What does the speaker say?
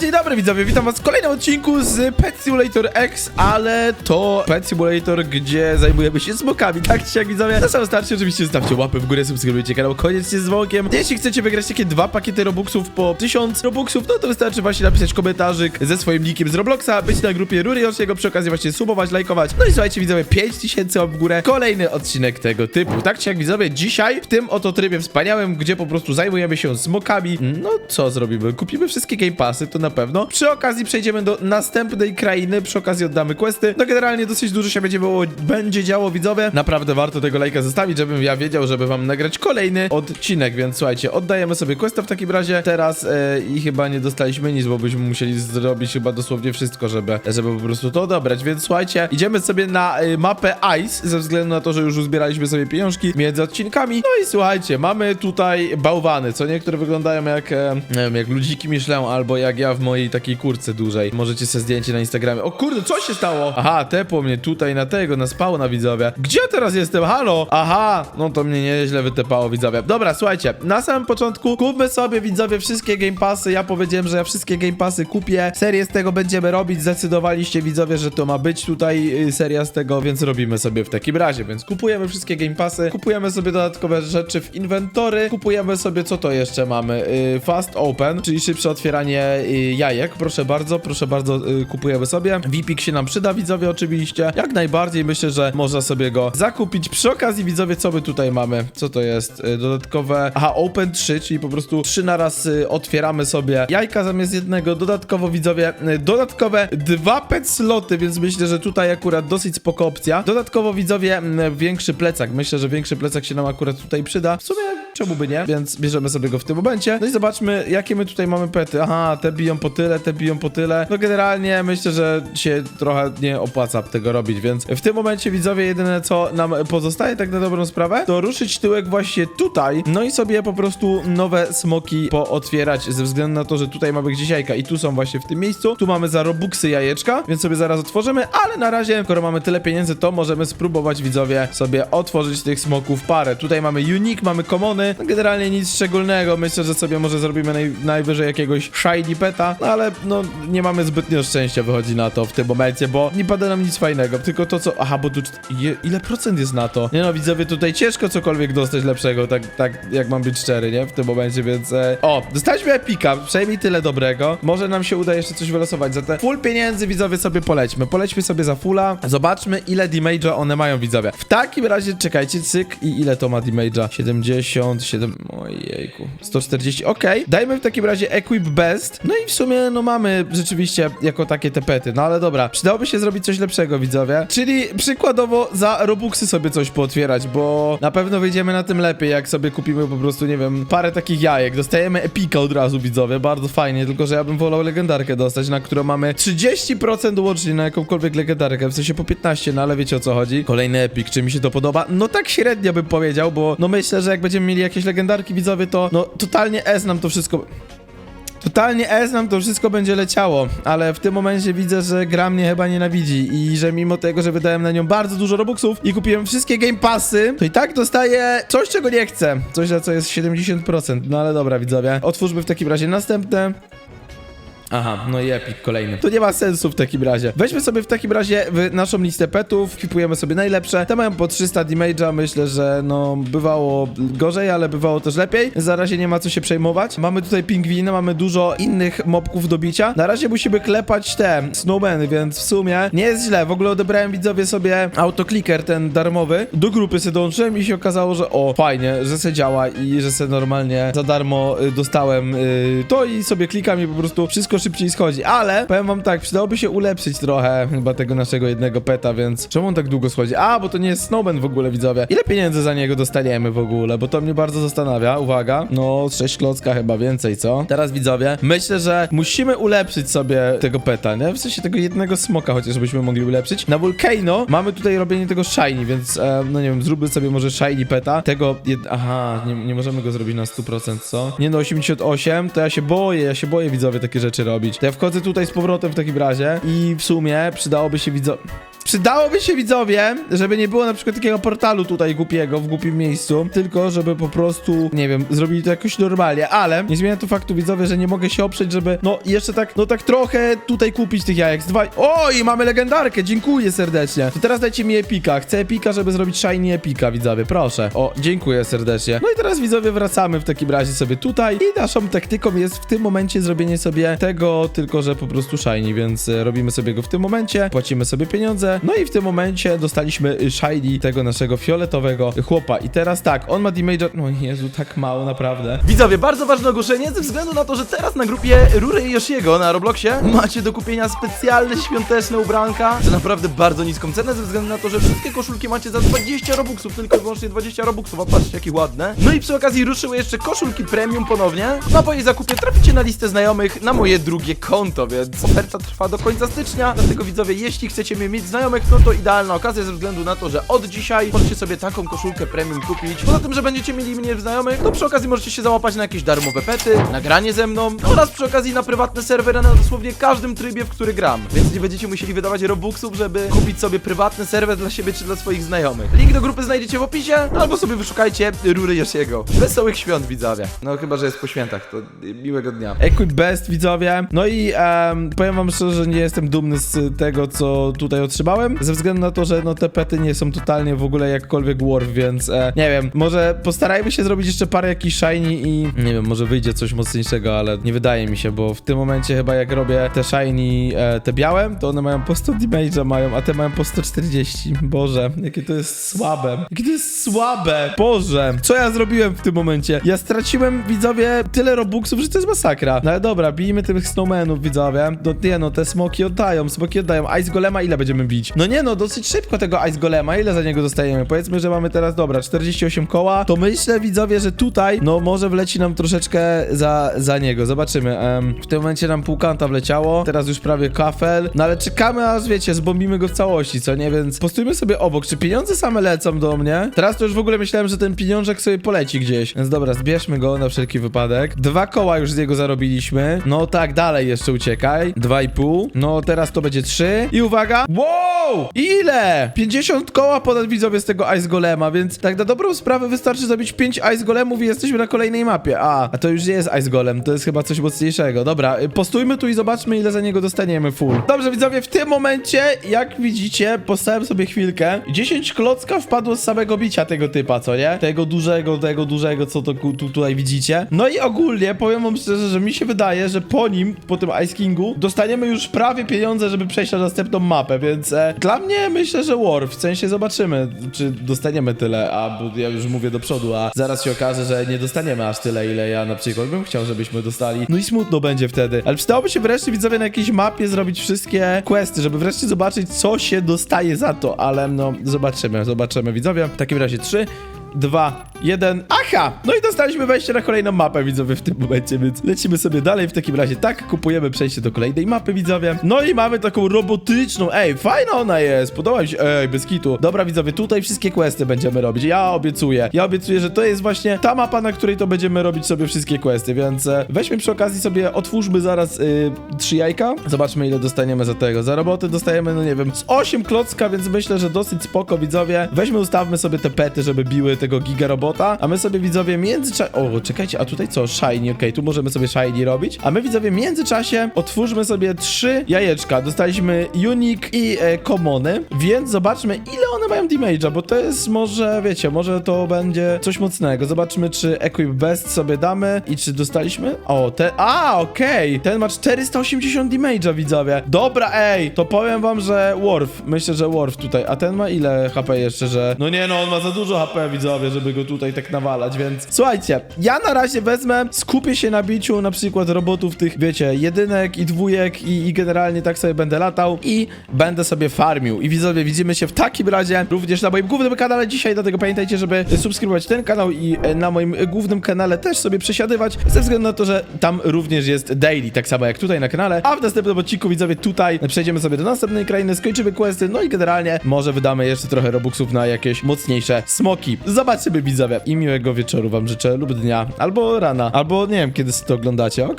Dzień dobry widzowie, witam was w kolejnym odcinku z Pet Simulator X, ale to Pet Simulator, gdzie zajmujemy się smokami, tak czy jak widzowie? Na samym starcie oczywiście zostawcie łapę w górę, subskrybujcie kanał, koniecznie z dzwonkiem. Jeśli chcecie wygrać takie dwa pakiety Robuxów po 1000 Robuxów, no to wystarczy właśnie napisać komentarzyk ze swoim nickiem z Robloxa, być na grupie Rury Yoshiego, przy okazji właśnie subować, lajkować. No i słuchajcie widzowie, 5000 łap w górę, kolejny odcinek tego typu. Tak czy jak widzowie, dzisiaj w tym oto trybie wspaniałym, gdzie po prostu zajmujemy się smokami, no co zrobimy? Kupimy wszystkie Game Passy, to na pewno. Przy okazji przejdziemy do następnej krainy, przy okazji oddamy questy. No generalnie dosyć dużo się będzie, było, będzie działo, widzowie. Naprawdę warto tego lajka zostawić, żebym ja wiedział, żeby wam nagrać kolejny odcinek, więc słuchajcie, oddajemy sobie questa w takim razie. Teraz e, i chyba nie dostaliśmy nic, bo byśmy musieli zrobić chyba dosłownie wszystko, żeby, żeby po prostu to odebrać, więc słuchajcie, idziemy sobie na e, mapę Ice, ze względu na to, że już uzbieraliśmy sobie pieniążki między odcinkami. No i słuchajcie, mamy tutaj bałwany, co niektóre wyglądają jak, e, nie wiem, jak ludziki Michelin, albo jak ja w mojej takiej kurce dużej. Możecie sobie zdjęcie na Instagramie. O kurde, co się stało? Aha, tepło mnie tutaj na tego, na widzowie. Gdzie teraz jestem? Halo? Aha, no to mnie nieźle wytepało widzowie. Dobra, słuchajcie, na samym początku kupmy sobie widzowie wszystkie Game Passy. Ja powiedziałem, że ja wszystkie Game Passy kupię. Serię z tego będziemy robić. Zdecydowaliście widzowie, że to ma być tutaj y, seria z tego, więc robimy sobie w takim razie. Więc kupujemy wszystkie Game Passy, kupujemy sobie dodatkowe rzeczy w inwentory, kupujemy sobie, co to jeszcze mamy? Y, Fast Open, czyli szybsze otwieranie y, jajek. Proszę bardzo, proszę bardzo, y, kupujemy sobie. VPik się nam przyda, widzowie, oczywiście. Jak najbardziej myślę, że można sobie go zakupić. Przy okazji, widzowie, co my tutaj mamy? Co to jest? Y, Dodatkowe. Aha, Open 3, czyli po prostu 3 na raz y, otwieramy sobie jajka zamiast jednego. Dodatkowo, widzowie, dodatkowe dwa pet sloty, więc myślę, że tutaj akurat dosyć spoko opcja. Dodatkowo, widzowie, większy plecak. Myślę, że większy plecak się nam akurat tutaj przyda. W sumie, czemu by nie? Więc bierzemy sobie go w tym momencie. No i zobaczmy, jakie my tutaj mamy pety. Aha, te biją po tyle, te biją po tyle. No generalnie myślę, że się trochę nie opłaca tego robić, więc w tym momencie, widzowie, jedyne co nam pozostaje tak na dobrą sprawę, to ruszyć tyłek właśnie tutaj, no i sobie po prostu nowe smoki pootwierać, ze względu na to, że tutaj mamy gdzieś jajka i tu są właśnie w tym miejscu. Tu mamy za robuxy jajeczka, więc sobie zaraz otworzymy, ale na razie, skoro mamy tyle pieniędzy, to możemy spróbować, widzowie, sobie otworzyć tych smoków parę. Tutaj mamy unique, mamy no generalnie nic szczególnego, myślę, że sobie może zrobimy naj, najwyżej jakiegoś shiny peta, no ale no nie mamy zbytnio szczęścia wychodzi na to w tym momencie, bo nie pada nam nic fajnego, tylko to co, aha, bo tu je, ile procent jest na to? Nie no, widzowie, tutaj ciężko cokolwiek dostać lepszego, tak, tak jak mam być szczery, nie, w tym momencie, więc e... o, dostaliśmy epika, przynajmniej tyle dobrego, może nam się uda jeszcze coś wylosować, za te full pieniędzy, widzowie, sobie polećmy, polećmy sobie za fulla, zobaczmy ile damage'a one mają, widzowie. W takim razie, czekajcie, cyk i ile to ma damage'a? 77, ojejku, 140, okej, dajmy w takim razie equip best, no i w sumie, no mamy rzeczywiście jako takie te pety, no ale dobra, przydałoby się zrobić coś lepszego, widzowie, czyli przykładowo za robuxy sobie coś pootwierać, bo na pewno wyjdziemy na tym lepiej, jak sobie kupimy po prostu, nie wiem, parę takich jajek, dostajemy epika od razu, widzowie, bardzo fajnie, tylko że ja bym wolał legendarkę dostać, na którą mamy 30% łącznie na jakąkolwiek legendarkę, w sensie po 15, no ale wiecie o co chodzi. Kolejny epik, czy mi się to podoba? No tak średnio bym powiedział, bo no myślę, że jak będziemy mieli jakieś legendarki, widzowie, to no totalnie S nam to wszystko... Totalnie S nam to wszystko będzie leciało, ale w tym momencie widzę, że gra mnie chyba nienawidzi i że mimo tego, że wydałem na nią bardzo dużo robuxów i kupiłem wszystkie game passy, to i tak dostaję coś, czego nie chcę. Coś, za co jest 70%. No ale dobra, widzowie. Otwórzmy w takim razie następne. Aha, no i epic kolejny. To nie ma sensu w takim razie. Weźmy sobie w takim razie w naszą listę petów, kwipujemy sobie najlepsze. Te mają po 300 damage'a, myślę, że no bywało gorzej, ale bywało też lepiej. Na razie nie ma co się przejmować. Mamy tutaj pingwiny, mamy dużo innych mobków do bicia. Na razie musimy klepać te snowmany, więc w sumie nie jest źle. W ogóle odebrałem widzowie sobie autoclicker ten darmowy. Do grupy sobie dołączyłem i się okazało, że o, fajnie, że se działa i że se normalnie za darmo y, dostałem y, to i sobie klikam i po prostu wszystko szybciej schodzi, ale powiem wam tak, przydałoby się ulepszyć trochę chyba tego naszego jednego peta, więc czemu on tak długo schodzi? A, bo to nie jest Snowman w ogóle, widzowie. Ile pieniędzy za niego dostaniemy w ogóle? Bo to mnie bardzo zastanawia, uwaga. No, 6 klocka chyba więcej, co? Teraz widzowie, myślę, że musimy ulepszyć sobie tego peta, nie? W sensie tego jednego smoka chociaż byśmy mogli ulepszyć. Na Volcano mamy tutaj robienie tego shiny, więc e, no nie wiem, zróbmy sobie może shiny peta. Tego, jed... aha, nie, nie możemy go zrobić na 100%, co? Nie no, 88, to ja się boję, ja się boję widzowie takie rzeczy robić. To ja wchodzę tutaj z powrotem w takim razie i w sumie przydałoby się widzowie... Przydałoby się widzowie, żeby nie było na przykład takiego portalu tutaj głupiego, w głupim miejscu, tylko żeby po prostu, nie wiem, zrobili to jakoś normalnie, ale nie zmienia to faktu widzowie, że nie mogę się oprzeć, żeby, no jeszcze tak, no tak trochę tutaj kupić tych jajek. Dwa... O, i mamy legendarkę, dziękuję serdecznie. To teraz dajcie mi epika, chcę epika, żeby zrobić shiny epika, widzowie, proszę. O, dziękuję serdecznie. No i teraz widzowie wracamy w takim razie sobie tutaj i naszą taktyką jest w tym momencie zrobienie sobie tego, tylko że po prostu shiny, więc e, robimy sobie go w tym momencie, płacimy sobie pieniądze, no i w tym momencie dostaliśmy shiny tego naszego fioletowego chłopa. I teraz tak, on ma damage'a, no Jezu, tak mało naprawdę. Widzowie, bardzo ważne ogłoszenie ze względu na to, że teraz na grupie Rury i Yoshiego na Robloxie macie do kupienia specjalne świąteczne ubranka za naprawdę bardzo niską cenę ze względu na to, że wszystkie koszulki macie za 20 robuxów, tylko i wyłącznie 20 robuxów, a patrzcie jakie ładne. No i przy okazji ruszyły jeszcze koszulki premium ponownie, no a po jej zakupie traficie na listę znajomych na moje drugie konto, więc oferta trwa do końca stycznia, dlatego widzowie, jeśli chcecie mnie mieć znajomych, no to idealna okazja ze względu na to, że od dzisiaj możecie sobie taką koszulkę premium kupić. Poza tym, że będziecie mieli mnie w znajomych, to przy okazji możecie się załapać na jakieś darmowe pety, nagranie ze mną oraz przy okazji na prywatne serwery na dosłownie każdym trybie, w który gram. Więc nie będziecie musieli wydawać robuxów, żeby kupić sobie prywatny serwer dla siebie czy dla swoich znajomych. Link do grupy znajdziecie w opisie, albo sobie wyszukajcie Rury Yoshiego. Wesołych świąt, widzowie. No chyba, że jest po świętach, to miłego dnia. Equip Best, widzowie. No i em, powiem wam szczerze, że nie jestem dumny z tego, co tutaj otrzymałem, ze względu na to, że no te pety nie są totalnie w ogóle jakkolwiek worth, więc e, nie wiem, może postarajmy się zrobić jeszcze parę jakichś shiny i nie wiem, może wyjdzie coś mocniejszego, ale nie wydaje mi się, bo w tym momencie chyba jak robię te shiny, e, te białe, to one mają po 100 damage'a mają, a te mają po 140. Boże, jakie to jest słabe. Jakie to jest słabe. Boże, co ja zrobiłem w tym momencie? Ja straciłem, widzowie, tyle robuxów, że to jest masakra. No ale dobra, bijmy tych snowmanów, widzowie. No nie no, te smoki oddają, smoki oddają. Ice Golema ile będziemy bić? No nie no, dosyć szybko tego Ice Golema. Ile za niego dostajemy? Powiedzmy, że mamy teraz, dobra, 48 koła. To myślę, widzowie, że tutaj, no może wleci nam troszeczkę za, za niego. Zobaczymy. W tym momencie nam pół kanta wleciało. Teraz już prawie kafel. No ale czekamy, aż wiecie, zbombimy go w całości, co nie? Więc postójmy sobie obok. Czy pieniądze same lecą do mnie? Teraz to już w ogóle myślałem, że ten pieniążek sobie poleci gdzieś. Więc dobra, zbierzmy go na wszelki wypadek. Dwa koła już z niego zarobiliśmy. No tak, dalej jeszcze uciekaj. Dwa i pół. No teraz to będzie trzy. I uwaga. Wow! Ile? 50 koła ponad widzowie z tego Ice Golema, więc tak na dobrą sprawę wystarczy zabić 5 Ice Golemów i jesteśmy na kolejnej mapie. A, a to już nie jest Ice Golem, to jest chyba coś mocniejszego. Dobra, y, postójmy tu i zobaczmy ile za niego dostaniemy full. Dobrze widzowie, w tym momencie, jak widzicie, postałem sobie chwilkę. 10 klocka wpadło z samego bicia tego typa, co nie? Tego dużego, tego dużego, co to tu, tutaj widzicie. No i ogólnie, powiem wam szczerze, że mi się wydaje, że po nim, po tym Ice Kingu, dostaniemy już prawie pieniądze, żeby przejść na następną mapę, więc dla mnie myślę, że War, w sensie zobaczymy, czy dostaniemy tyle, a ja już mówię do przodu, a zaraz się okaże, że nie dostaniemy aż tyle, ile ja na przykład bym chciał, żebyśmy dostali. No i smutno będzie wtedy. Ale przydałoby się wreszcie widzowie na jakiejś mapie zrobić wszystkie questy, żeby wreszcie zobaczyć, co się dostaje za to, ale no zobaczymy, zobaczymy widzowie. W takim razie trzy. Dwa, jeden, aha! No i dostaliśmy wejście na kolejną mapę, widzowie, w tym momencie, więc lecimy sobie dalej. W takim razie tak, kupujemy przejście do kolejnej mapy, widzowie. No i mamy taką robotyczną, ej, fajna ona jest, podoba mi się, ej, bez kitu. Dobra, widzowie, tutaj wszystkie questy będziemy robić, ja obiecuję. Ja obiecuję, że to jest właśnie ta mapa, na której to będziemy robić sobie wszystkie questy, więc e, weźmy przy okazji sobie, otwórzmy zaraz y, trzy jajka, zobaczmy ile dostaniemy za tego. Za roboty dostajemy, no nie wiem, z 8 klocka, więc myślę, że dosyć spoko, widzowie. Weźmy, ustawmy sobie te pety, żeby biły tego giga robota, a my sobie widzowie międzyczasie... O, czekajcie, a tutaj co? Shiny, okej, tu możemy sobie shiny robić, a my widzowie w międzyczasie otwórzmy sobie trzy jajeczka. Dostaliśmy unique i e, więc zobaczmy ile one mają damage'a, bo to jest może, wiecie, może to będzie coś mocnego. Zobaczmy, czy equip best sobie damy i czy dostaliśmy... O, ten... A, okej, ten ma 480 damage'a, widzowie. Dobra, ej, to powiem wam, że Worf, myślę, że Worf tutaj, a ten ma ile HP jeszcze, że... No nie no, on ma za dużo HP, widzowie, żeby go tutaj tak nawalać, więc... Słuchajcie, ja na razie wezmę, skupię się na biciu na przykład robotów tych, wiecie, jedynek i dwójek i, i generalnie tak sobie będę latał i będę sobie farmił. I widzowie, widzimy się w takim razie również na moim głównym kanale dzisiaj, dlatego pamiętajcie, żeby subskrybować ten kanał i e, na moim głównym kanale też sobie przesiadywać, ze względu na to, że tam również jest daily, tak samo jak tutaj na kanale, a w następnym odcinku, widzowie, tutaj przejdziemy sobie do następnej krainy, skończymy questy, no i generalnie może wydamy jeszcze trochę robuxów na jakieś mocniejsze smoki. Zobaczymy, widzowie. I miłego wieczoru wam życzę, lub dnia, albo rana, albo nie wiem, kiedy to oglądacie, ok?